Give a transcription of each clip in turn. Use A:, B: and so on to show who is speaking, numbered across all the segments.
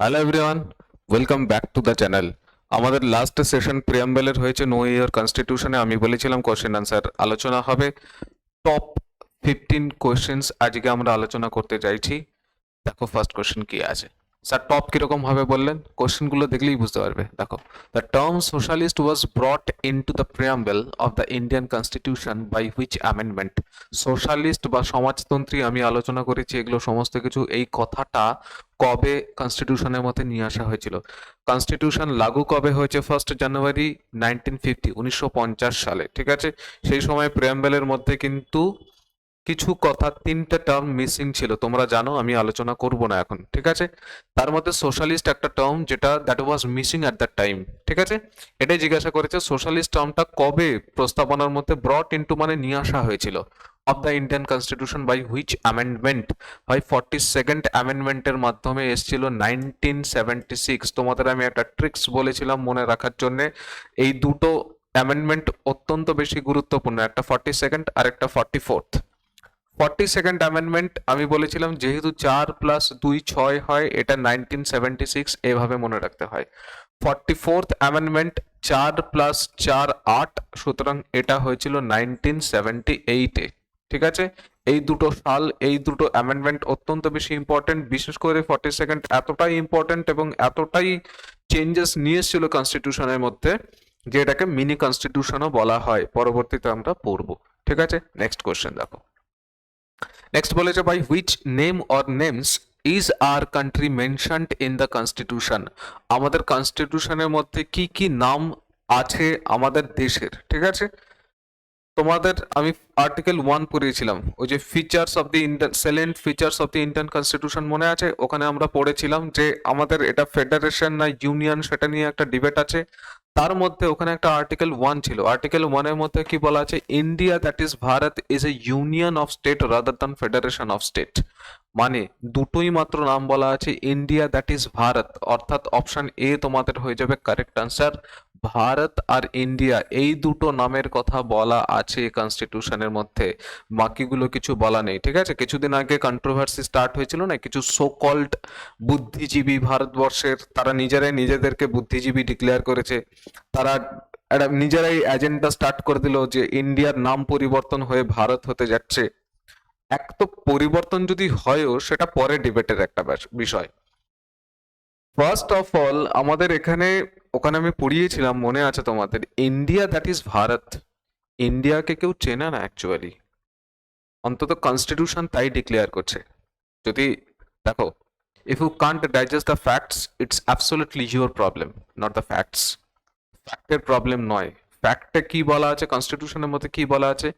A: Hello everyone welcome back to the channel আমাদের last session প্রিয়াম্বেলের হয়েছে নো ইয়ার কনস্টিটিউশনে আমি বলেছিলাম কোশ্চেন আনসার আলোচনা হবে। টপ ফিফটিন কোশ্চেন্স আজকে আমরা আলোচনা করতে চাইছি দেখো ফার্স্ট কোশ্চেন কি আছে। স্যার টপ কীরকম হবে বললেন? কোশ্চেনগুলো দেখলেই বুঝতে পারবে। দেখো the term socialist was brought into the preamble of the Indian constitution by which amendment socialist বা সমাজতন্ত্রী আমি আলোচনা করেছি, এগুলো সমস্ত কিছু এই কথাটা কবে কনস্টিটিউশনের মধ্যে নিয়ে আসা হয়েছিল? কনস্টিটিউশন লাগু কবে হয়েছে? ফার্স্ট জানুয়ারি নাইনটিন ফিফটি উনিশশো পঞ্চাশ সালে, ঠিক আছে? সেই সময় প্রিয়াম্বেলের মধ্যে কিন্তু কিছু কথা, তিনটে টার্ম মিসিং ছিল। তোমরা জানো, আমি আলোচনা করব না এখন, ঠিক আছে? তার মধ্যে সোশ্যালিস্ট একটা টার্ম যেটা that was missing at that time ঠিক আছে? এটাই জিজ্ঞাসা করেছে সোশ্যালিস্ট টার্মটা কবে প্রস্তাবনার মধ্যে ব্রট ইনটু মানে নিয়ে আসা হয়েছিল? Of the Indian constitution by which amendment by forty second অ্যামেন্ডমেন্টের মাধ্যমে এসেছিল নাইনটিন সেভেন্টি সিক্স তোমাদের আমি একটা ট্রিক্স বলেছিলাম মনে রাখার জন্য। এই দুটো অ্যামেন্ডমেন্ট অত্যন্ত বেশি গুরুত্বপূর্ণ, একটা ফর্টি সেকেন্ড আর একটা forty fourth forty second amendment আমি বলেছিলাম, যেহেতু চার প্লাস দুই ছয় হয়, এটা নাইনটিন সেভেন্টি সিক্স এভাবে মনে রাখতে হয়। ফর্টি ফোর্থ অ্যামেন্ডমেন্ট চার প্লাস চার আট, সুতরাং এটা হয়েছিল নাইনটিন সেভেন্টি এইটে ঠিক আছে? এই দুটো সাল, এই দুটো অ্যামেন্ডমেন্ট অত্যন্ত বেশি ইম্পর্টেন্ট বিশেষ করে ফর্টি সেকেন্ড এতটাই ইম্পর্টেন্ট এবং এতটাই চেঞ্জেস নিয়ে এসেছিল কনস্টিটিউশনের মধ্যে, যে এটাকে মিনি কনস্টিটিউশনও বলা হয়। পরবর্তীতে আমরা পড়ব, ঠিক আছে? নেক্সট কোশ্চেন দেখো। নেক্সট বলেছে by which name or names is our country mentioned in the constitution আমাদের কনস্টিটিউশনের মধ্যে কি কি নাম আছে আমাদের দেশের? ঠিক আছে? তোমাদের, আমি আর্টিকেল ওয়ান পড়িয়েছিলাম। ওই যে features of the Indian salient features of the Indian constitution মনে আছে? ওখানে আমরা পড়েছিলাম যে আমাদের এটা ফেডারেশন না ইউনিয়ন সেটা নিয়ে একটা ডিবেট আছে। তার মধ্যে ওখানে একটা আর্টিকেল ওয়ান ছিল। আর্টিকেল ওয়ানের মধ্যে কি বলা আছে? India that is Bharat is a union of state rather than federation of state মানে দুটোই মাত্র নাম বলা আছে। India that is Bharat. অর্থাৎ অপশন এ তোমাদের হয়ে যাবে কারেক্ট আনসার ভারত আর ইন্ডিয়া এই দুটো নামের কথা বলা আছে কনস্টিটিউশনের মধ্যে। বাকিগুলো কিছু বলা নেই, ঠিক আছে? কিছুদিন আগে কন্ট্রোভার্সি স্টার্ট হয়েছিল না, কিছু সো কল্ড বুদ্ধিজীবী ভারতবর্ষের, তারা নিজেরাই নিজেদেরকে বুদ্ধিজীবী ডিক্লেয়ার করেছে। তারা একটা নিজেরাই এজেন্ডা স্টার্ট করে দিল যে ইন্ডিয়ার নাম পরিবর্তন হয়ে ভারত হতে যাচ্ছে। এক তো পরিবর্তন যদি হয়ও, সেটা পরে ডিবেটের একটা বিষয়। ফার্স্ট অফ অল আমাদের এখানে ওখানে আমি পড়িয়েছিলাম, মনে আছে তোমাদের? ইন্ডিয়া দ্যাট ইজ ভারত ইন্ডিয়াকে কেউ চেনে না অ্যাকচুয়ালি অন্তত কনস্টিটিউশন তাই ডিক্লেয়ার করছে। যদি দেখো if you can't digest the facts it's absolutely your problem not the facts ফ্যাক্টের problem নয়। ফ্যাক্টে কি বলা আছে? কনস্টিটিউশনের মধ্যে কি বলা আছে?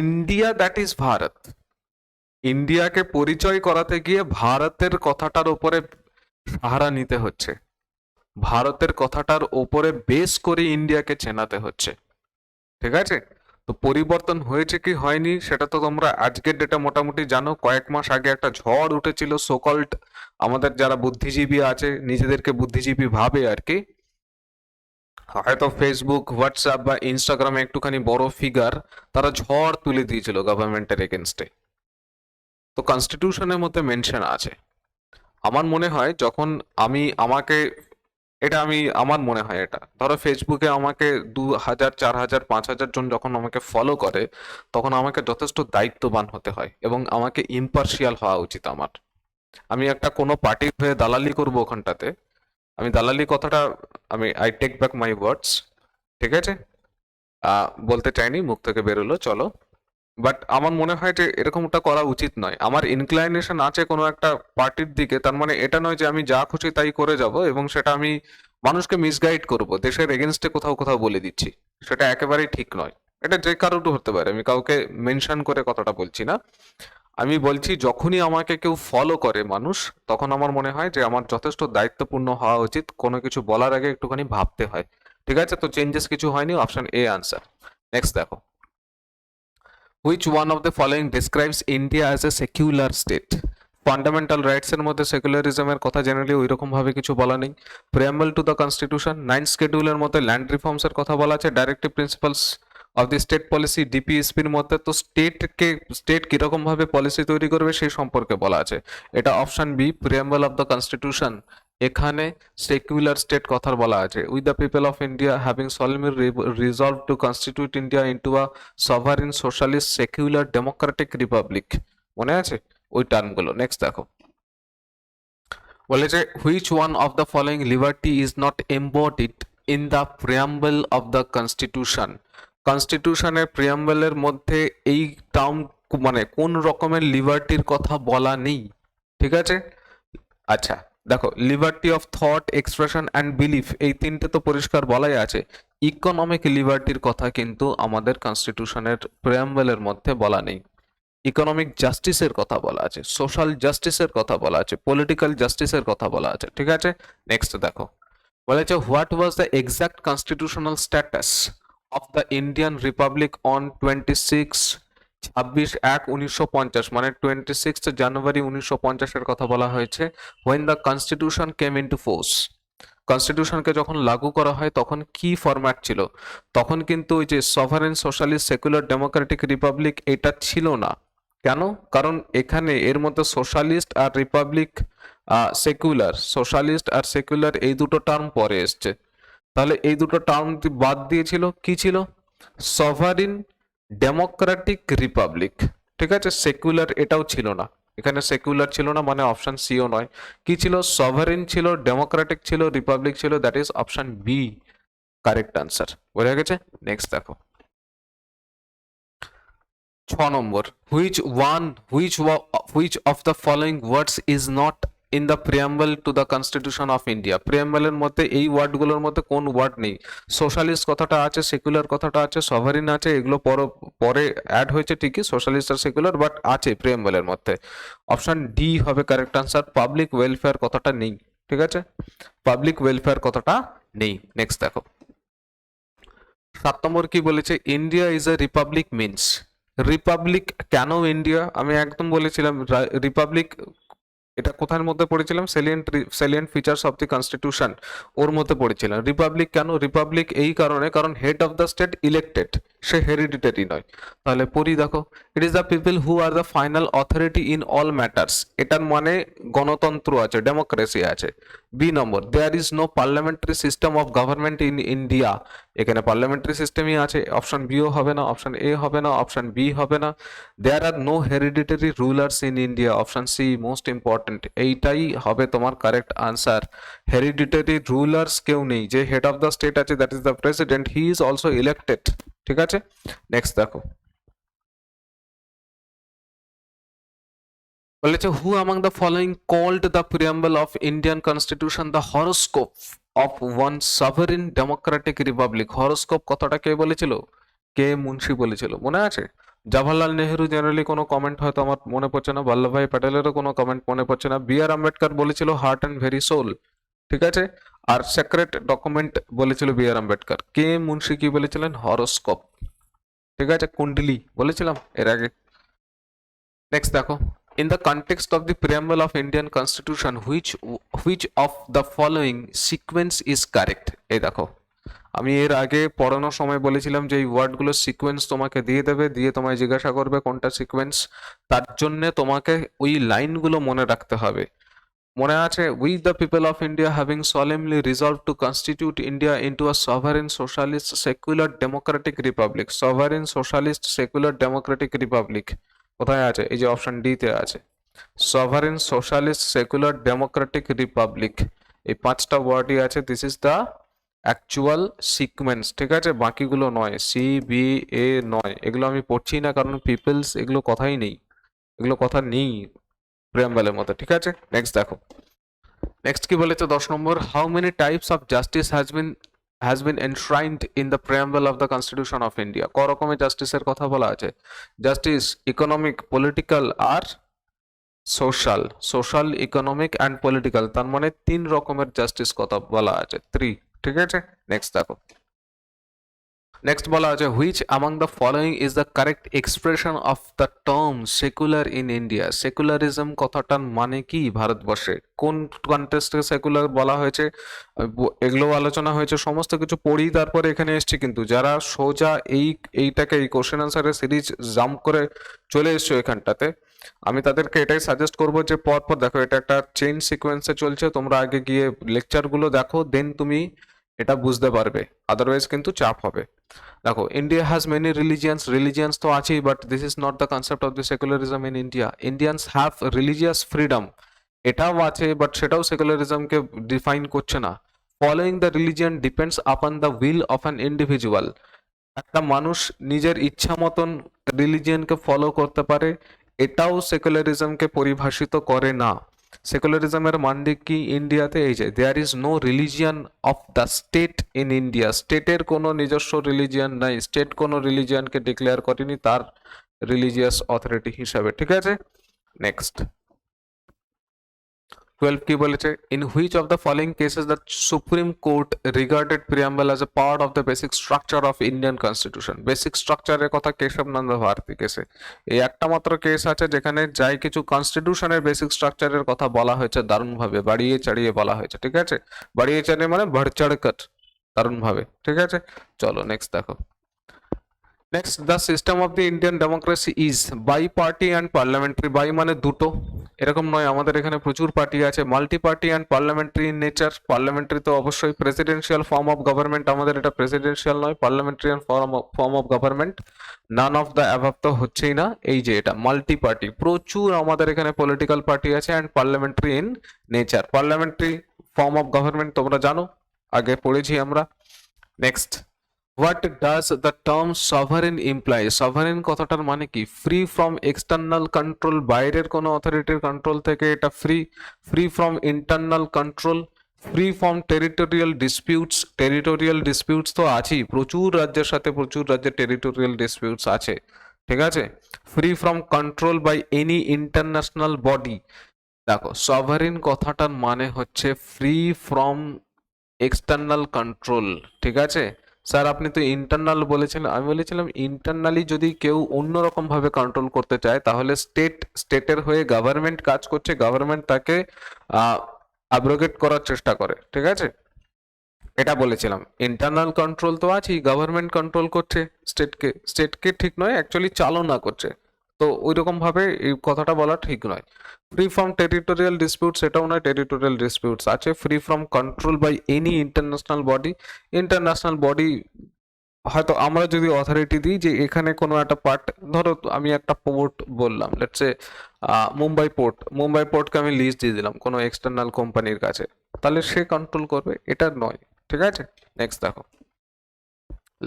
A: ইন্ডিয়া দ্যাট ইজ ভারত ইন্ডিয়াকে পরিচয় করাতে গিয়ে ভারতের কথাটার উপরে সাহারা নিতে হচ্ছে। ভারতের কথাটার ওপরে বেস করে ইন্ডিয়াকে চেনাতে হচ্ছে। ঠিক আছে? তো পরিবর্তন হয়েছে কি হয়নি সেটা তো তোমরা আজকের ডেটা মোটামুটি জানো। কয়েক মাস আগে একটা ঝড় উঠেছিল সোকল্ড আমাদের যারা বুদ্ধিজীবী আছে, নিজেদেরকে বুদ্ধিজীবী ভাবে আর কি। হয়তো ফেসবুক হোয়াটসঅ্যাপ বা ইনস্টাগ্রামে একটুখানি বড় ফিগার তারা ঝড় তুলে দিয়েছিল গভর্নমেন্টের এগেনস্টে তো কনস্টিটিউশনের মধ্যে মেনশন আছে। আমার মনে হয় যখন আমি আমাকে এটা আমি, আমার মনে হয় এটা। ধরো ফেসবুকে আমাকে দু হাজার, চার হাজার, পাঁচ হাজার জন যখন আমাকে ফলো করে, তখন আমাকে যথেষ্ট দায়িত্ববান হতে হয় এবং আমাকে ইম্পার্শিয়াল হওয়া উচিত আমার। আমি একটা কোনো পার্টির হয়ে দালালি করব ওখানটাতে, আমি দালালি কথাটা, আমি I take back my words ঠিক আছে? বলতে চাইনি, মুখ থেকে বেরোলো, চলো। বাট আমার মনে হয় যে এরকমটা করা উচিত নয়। আমার ইনক্লাইনেশন আছে কোনো একটা পার্টির দিকে, তার মানে এটা নয় যে আমি যা খুশি তাই করে যাব এবং সেটা আমি মানুষকে মিসগাইড করব। দেশের এগেনস্টে কোথাও কোথাও বলে দিচ্ছি। সেটা একেবারেই ঠিক নয়। এটা যে কারোর হতে পারে, আমি কাউকে মেনশন করে কথাটা বলছি না। আমি বলছি যখনই আমাকে কেউ ফলো করে মানুষ, তখন আমার মনে হয় যে আমার যথেষ্ট দায়িত্বপূর্ণ হওয়া উচিত। কোনো কিছু বলার আগে একটুখানি ভাবতে হয়। ঠিক আছে? তো চেঞ্জেস কিছু হয়নি অপশন এ আনসার নেক্সট দেখো। Which one of the following describes India as a secular state? Fundamental rights এর মধ্যে সেকুলারিজমের কথা জেনারেলি ওই রকম ভাবে কিছু বলা নেই। Preamble to the constitution nine স্কেডিউলের মধ্যে ল্যান্ড রিফর্মস এর কথা বলা আছে। Directive principles of the state policy ডিপিএসপির মধ্যে তো স্টেটকে স্টেট কীরকম ভাবে পলিসি তৈরি করবে সেই সম্পর্কে বলা আছে। এটা option B preamble of the constitution এখানে সেকুলার স্টেট কথা বলা আছে। With the people of India having solemnly resolved to constitute India into a sovereign socialist secular democratic republic মনে আছে? ওই টার্মগুলো নেক্সট দেখো। বলেছে which one of the following liberty is not embodied in the preamble of the constitution কনস্টিটিউশনের প্রিয়াম্বলের মধ্যে এই term মানে কোন রকমের লিবার্টির কথা বলা নেই। ঠিক আছে? আচ্ছা। দেখো liberty of thought expression and belief এই তিনটে তো পরিষ্কার বলাই আছে। ইকোনমিক লিবার্টির কথা কিন্তু আমাদের কনস্টিটিউশনের প্রিয়াম্বলের মধ্যে বলা নেই। ইকোনমিক জাস্টিসের কথা বলা আছে সোশ্যাল জাস্টিসের কথা বলা আছে পলিটিক্যাল জাস্টিসের কথা বলা আছে, ঠিক আছে? নেক্সট দেখো, বলেছে what was the exact constitutional status of the Indian republic on twenty six ছাব্বিশ এক উনিশশো পঞ্চাশ মানে টোয়েন্টি সিক্স জানুয়ারি উনিশশো পঞ্চাশের কথা বলা হয়েছে when the constitution came into force কনস্টিটিউশনকে যখন লাগু করা হয়, তখন কি ফরম্যাট ছিল? তখন কিন্তু ওই যে sovereign socialist secular democratic republic এটা ছিল না। কেন? কারণ এখানে এর মধ্যে সোশ্যালিস্ট আর রিপাবলিক সেকুলার সোশ্যালিস্ট আর সেকুলার এই দুটো টার্ম পরে এসছে। তাহলে এই দুটো টার্ম বাদ দিয়েছিল কি ছিল? সভারিন ডেমোক্রেটিক রিপাবলিক ঠিক আছে? সেকুলার এটাও ছিল না। এখানে সেকুলার ছিল না মানে অপশন সিও নয়। কি ছিল? সভারিন ছিল ডেমোক্রেটিক ছিল রিপাবলিক ছিল that is option B correct answer বোঝা গেছে? নেক্সট দেখো। ছ নম্বর। Which one which which of the following words is not in the preamble to the constitution of India প্রিয়াম্বলের মধ্যে এই ওয়ার্ডগুলোর মধ্যে কোন ওয়ার্ড নেই। সোশ্যালিস্ট কথাটা আছে সেকুলার কথাটা আছে সভারিন আছে, এগুলো পর- পরে অ্যাড হয়েছে ঠিকই সোশ্যালিস্ট আর সেকুলার বাট আছে প্রিয়াম্বলের মধ্যে। অপশন ডি হবে কারেক্ট আনসার পাবলিক ওয়েলফেয়ার কথাটা নেই, ঠিক আছে? পাবলিক ওয়েলফেয়ার কথাটা নেই। নেক্সট দেখো। সাত নম্বর কি বলেছে? India is a republic means republic কেন ইন্ডিয়া আমি একদম বলেছিলাম রিপাবলিক এটা কোথার মধ্যে পড়েছিলাম? Salient salient features of the constitution ওর মধ্যে পড়েছিলাম। রিপাবলিক কেন? রিপাবলিক এই কারণে, কারণ head of the state elected say hereditary নয়। তাহলে পড়ি দেখো it is the people who are the final authority in all matters এটার মানে গণতন্ত্র আছে ডেমোক্রেসি আছে। B number there is no parliamentary system of government in India এখানে পার্লামেন্টারি সিস্টেমই আছে অপশন বিও হবে না অপশন এ হবে না অপশন বি হবে না। There are no hereditary rulers in India option C most important এইটাই হবে তোমার কারেক্ট আনসার হেরিডিটারি রুলার্স কেউ নেই, যে হেড অফ দ্য স্টেট আছে that is the president he is also elected ঠিক আছে? নেক্সট দেখো। বলেছে who among the following called the preamble of Indian constitution the horoscope of one sovereign democratic republic horoscope কথাটা কে বলেছিল? K Munshi বলেছিল? মনে আছে? জওহরলাল নেহেরু জেনারেলি কোনো কমেন্ট হয়তো আমার মনে পড়ছে না। বল্লভভাই প্যাটেলেরও কোনো কমেন্ট মনে পড়ছে না। বি আর আম্বেদকর বলেছিল হার্ট অ্যান্ড ভেরি সোল ঠিক আছে? আর সেক্রেট ডকুমেন্ট বলেছিল B R Ambedkar. K Munshi কি বলেছিলেন? হরোস্কোপ। ঠিক আছে, কুণ্ডলি বলেছিলাম এর আগে। নেক্সট দেখো। In the context of the preamble of indian constitution, which which of the following sequence is correct? এই দেখো। আমি এর আগে পড়ানোর সময় বলেছিলাম যে এই ওয়ার্ডগুলো সিকোয়েন্স তোমাকে দিয়ে দেবে, দিয়ে তোমায় জিজ্ঞাসা করবে কোনটা সিকোয়েন্স তার জন্যে তোমাকে ওই লাইনগুলো মনে রাখতে হবে। মনে আছে we the people of India having solemnly resolved to constitute India into a sovereign socialist secular democratic republic sovereign socialist secular democratic republic কোথায় আছে? এই যে অপশন ডিতে আছে। Sovereign socialist secular democratic republic এই পাঁচটা ওয়ার্ডই আছে। This is the actual sequence ঠিক আছে? বাকিগুলো নয়। সি বি এ নয়। এগুলো আমি পড়ছি না, কারণ পিপলস এগুলো কথাই নেই। এগুলো কথা নেই। প্রিয়াম্বলের মতো, ঠিক আছে? নেক্সট দেখো। নেক্সট কি বলেছে? দশ নম্বর how many types of justice has been has been enshrined in the preamble of the constitution of India ক রকমের জাস্টিসের কথা বলা আছে? Justice economic political R social social economic and political তার মানে তিন রকমের জাস্টিস কথা বলা আছে। থ্রি ঠিক আছে? নেক্সট দেখো। নেক্সট বলা আছে which among the following is the correct expression of the term secular in India secularism কথাটার মানে কি ভারতবর্ষে? কোন কন্টেস্টে সেকুলার বলা হয়েছে? এগুলো আলোচনা হয়েছে, সমস্ত কিছু পড়ি, তারপরে এখানে এসছি কিন্তু। যারা সোজা এই, এইটাকে, এই কোশ্চেন আনসারের সিরিজ জাম্প করে চলে এসছো এখানটাতে, আমি তাদেরকে এটাই সাজেস্ট করব যে পরপর দেখো, এটা একটা চেইন সিকোয়েন্সে চলছে, তোমরা আগে গিয়ে লেকচারগুলো দেখো দেন তুমি এটা বুঝতে পারবে। আদারওয়াইজ কিন্তু চাপ হবে। দেখো India has many religions religions তো আছেই but this is not the concept of the secularism in India Indians have religious freedom এটাও আছে বাট সেটাও সেকুলারিজমকে ডিফাইন করছে না। Following the religion depends upon the will of an individual একটা মানুষ নিজের ইচ্ছা মতন রিলিজিয়ানকে ফলো করতে পারে, এটাও সেকুলারিজমকে পরিভাষিত করে না। সেকুলারিজমের মানদি কি ইন্ডিয়াতে এই যে there is no religion of the state in India স্টেটের কোনো নিজস্ব রিলিজিয়ান নাই। স্টেট কোনো রিলিজিয়ানকে ডিক্লেয়ার করেনি, তার রিলিজিয়াস অথরিটি হিসাবে। ঠিক আছে? নেক্সট টুয়েলভ কি বলেছে? In which of the following cases the supreme court regarded preamble as a part of the basic structure of Indian constitution basic স্ট্রাকচারের কথা কেশব নন্দ ভারতী কেসে? এই একটা মাত্র কেস আছে যেখানে যাই কিছু কনস্টিটিউশনের বেসিক স্ট্রাকচারের কথা বলা হয়েছে দারুণভাবে, বাড়িয়ে চাড়িয়ে বলা হয়েছে, ঠিক আছে? বাড়িয়ে চাড়িয়ে মানে ভরচড় কর, দারুণভাবে, ঠিক আছে? চলো নেক্সট দেখো। Next the system of the Indian democracy is bi party and parliamentary bi মানে দুটো। এরকম নয়, আমাদের এখানে প্রচুর পার্টি আছে। Multi party and parliamentary in nature parliamentary তো অবশ্যই প্রেসিডেন্সিয়াল ফর্ম অফ গভর্নমেন্ট আমাদের এটা প্রেসিডেন্সিয়াল নয় parliamentarian form form of government none of the above তো হচ্ছেই না। এই যে এটা মাল্টি পার্টি প্রচুর আমাদের এখানে পলিটিক্যাল পার্টি আছে and parliamentary in nature parliamentary form of government তোমরা জানো। আগে পড়েছি আমরা। Next what does the term sovereign imply sovereign কথাটার মানে কি? ফ্রি ফ্রম এক্সটার্নাল কন্ট্রোল বাইরের কোনো অথরিটির কন্ট্রোল থেকে এটা free free from internal control free from territorial disputes territorial disputes তো আছেই, প্রচুর রাজ্যের সাথে প্রচুর রাজ্যের টেরিটোরিয়াল ডিসপিউটস আছে, ঠিক আছে? Free from control by any international body দেখো সভারিন কথাটার মানে হচ্ছে ফ্রি ফ্রম এক্সটার্নাল কন্ট্রোল ঠিক আছে? স্যার, আপনি তো ইন্টারনাল বলেছেন, আমি বলেছিলাম ইন্টারনালি যদি কেউ অন্যরকমভাবে কন্ট্রোল করতে চায়, তাহলে স্টেট স্টেটের হয়ে গভর্নমেন্ট কাজ করছে গভর্নমেন্ট তাকে অ্যাব্রোগেট করার চেষ্টা করে, ঠিক আছে? এটা বলেছিলাম। ইন্টারনাল কন্ট্রোল তো আছেই গভর্নমেন্ট কন্ট্রোল করছে স্টেটকে স্টেটকে ঠিক নয় অ্যাকচুয়ালি চালনা করছে। তো ওই রকম ভাবে এই কথাটা বলা ঠিক নয়। ফ্রি ফ্রম টেরিটোরিয়াল ডিসপিউটস এটাও নয় টেরিটোরিয়াল ডিসপিউটস আছে। Free from control by any international body international body হয়তো আমরা যদি অথরিটি দিই যে এখানে কোনো একটা পার্ট ধরো আমি একটা পোর্ট বললাম let's say Mumbai port Mumbai পোর্টকে আমি লিস্ট দিয়ে দিলাম কোনো এক্সটার্নাল কোম্পানির কাছে। তাহলে সে কন্ট্রোল করবে, এটা নয়, ঠিক আছে? নেক্সট দেখো।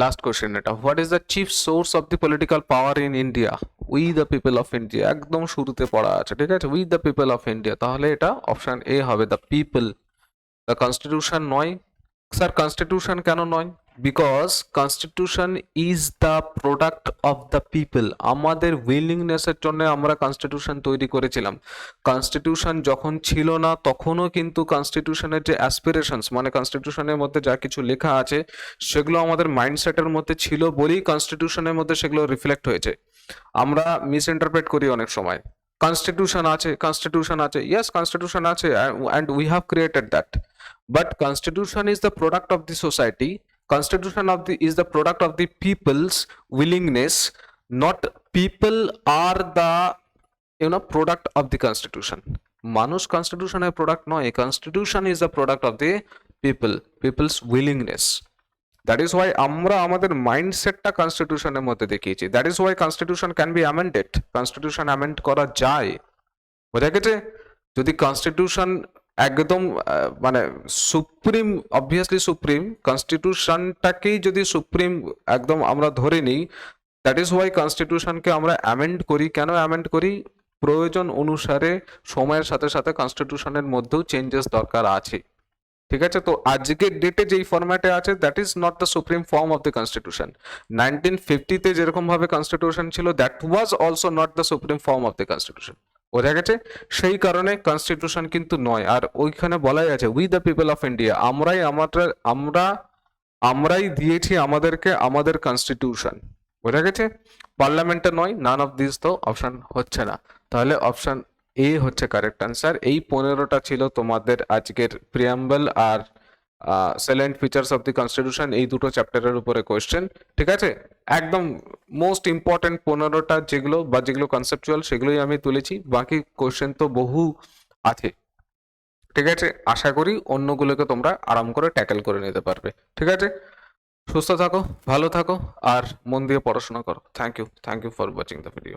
A: লাস্ট কোশ্চেন এটা what is the chief source of the political power in India we the people of India একদম শুরুতে পড়া আছে, ঠিক আছে? We the people of India তাহলে এটা অপশন এ হবে দ্য পিপল দ্য কনস্টিটিউশন নয়। স্যার কনস্টিটিউশন কেন নয়? Because constitution is the product of the people আমাদের উইলিংনেসের জন্য আমরা কনস্টিটিউশন তৈরি করেছিলাম। কনস্টিটিউশন যখন ছিল না, তখনও কিন্তু কনস্টিটিউশনের যে অ্যাসপিরেশনস মানে কনস্টিটিউশনের মধ্যে যা কিছু লেখা আছে, সেগুলো আমাদের মাইন্ডসেটের মধ্যে ছিল বলেই কনস্টিটিউশনের মধ্যে সেগুলো রিফ্লেক্ট হয়েছে। আমরা মিস ইন্টারপ্রেট করি অনেক সময়। কনস্টিটিউশন আছে কনস্টিটিউশন আছে ইয়াস কনস্টিটিউশন আছে and we have created that but constitution is the product of the society constitution of the is the product of the people's willingness not people are the you know product of the constitution মানুষ কনস্টিটিউশনের product নয় constitution is the product of the people people's willingness that is why আমরা আমাদের মাইন্ডসেটটা কনস্টিটিউশনের মধ্যে দেখিয়েছি। That is why constitution can be amended constitution amend করা যায়। বোঝা গেছে? যদি কনস্টিটিউশন একদম মানে সুপ্রিম অবভিয়াসলি সুপ্রিম কনস্টিটিউশনটাকেই যদি সুপ্রিম একদম আমরা ধরে নিই দ্যাট ইজ ওয়াই কনস্টিটিউশনকে আমরা অ্যামেন্ড করি। কেন অ্যামেন্ড করি? প্রয়োজন অনুসারে সময়ের সাথে সাথে কনস্টিটিউশনের মধ্যেও চেঞ্জেস দরকার আছে। ঠিক আছে? তো আজকের ডেটে যেই ফরম্যাটে আছে that is not the supreme form of the constitution nineteen ফিফটিতে যেরকম ভাবে কনস্টিটিউশন ছিল that was also not the supreme form of the constitution বোঝা গেছে? সেই কারণে কনস্টিটিউশন কিন্তু নয়। আর ওইখানে বলাই আছে we the people of India আমরাই আমাদের, আমরা, আমরাই দিয়েছি আমাদেরকে আমাদের কনস্টিটিউশন বোঝা গেছে? পার্লামেন্টে নয় নান অফ দিস তো অপশন হচ্ছে না। তাহলে অপশন এ হচ্ছে কারেক্ট অ্যান্সার এই পনেরোটা ছিল তোমাদের আজকের preamble R salient features of the constitution এই দুটো চ্যাপ্টারের উপরে কোয়েশ্চেন ঠিক আছে? একদম মোস্ট ইম্পর্টেন্ট পনেরোটা যেগুলো বা যেগুলো কনসেপচুয়াল সেগুলোই আমি তুলেছি, বাকি কোয়েশ্চেন তো বহু আছে, ঠিক আছে? আশা করি অন্যগুলোকে তোমরা আরাম করে ট্যাকেল করে নিতে পারবে, ঠিক আছে? সুস্থ থাকো, ভালো থাকো, আর মন দিয়ে পড়াশোনা করো। Thank you thank you for watching the video